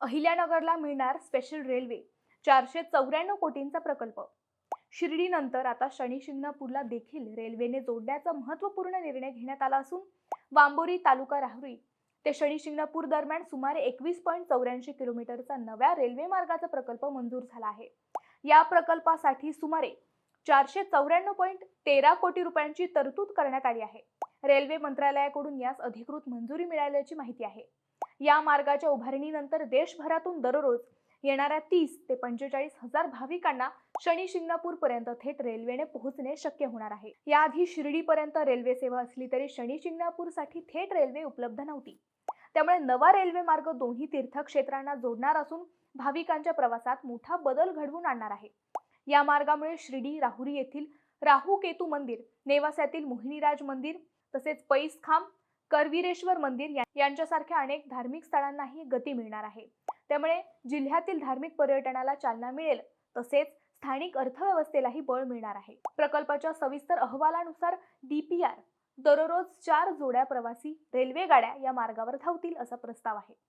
अहिल्यानगरला मिळणार special railway चारशे चौऱ्याण्णव कोटींचा प्रकल्प. शिर्डीनंतर आता शनिशिंगणापूरला देखील रेल्वेने जोडण्याचा महत्त्वपूर्ण निर्णय घेण्यात आला असून वांबोरी तालुका राहुरी ते शनिशिंगणापूर दरम्यान सुमारे एकवीस पॉईंट चौऱ्याऐंशी किलोमीटरचा नव्या रेल्वे मार्गाचा प्रकल्प मंजूर झाला आहे. या प्रकल्पासाठी सुमारे चारशे चौऱ्याण्णव पॉईंट तेरा कोटी रुपयांची तरतूद करण्यात आली आहे. रेल्वे मंत्रालयाकडून यास अधिकृत मंजुरी मिळाल्याची माहिती आहे. या मार्गाच्या उभारणीनंतर देशभरातून दररोज येणाऱ्या तीस ते पंचेचाळीस हजार भाविकांना शनी शिंगणापूर पर्यंत थेट रेल्वेने पोहोचणे शक्य होणार आहे. याआधी शिर्डीपर्यंत रेल्वे सेवा असली तरी शनी शिंगणापूरसाठी थेट रेल्वे उपलब्ध नव्हती. त्यामुळे नवा रेल्वे मार्ग दोन्ही तीर्थक्षेत्रांना जोडणार असून भाविकांच्या प्रवासात मोठा बदल घडवून आणणार आहे. या मार्गामुळे शिर्डी राहुरी येथील राहू केतू मंदिर नेवास्यातील मोहिनीराज मंदिर तसेच पैस खांब करवीरेश्वर मंदिर यांच्यासारख्या अनेक धार्मिक स्थळांनाही गती मिळणार आहे. त्यामुळे जिल्ह्यातील धार्मिक पर्यटनाला चालना मिळेल तसेच स्थानिक अर्थव्यवस्थेलाही बळ मिळणार आहे. प्रकल्पाच्या सविस्तर अहवालानुसार डीपीआर दररोज चार जोड्या प्रवासी रेल्वे गाड्या या मार्गावर धावतील असा प्रस्ताव आहे.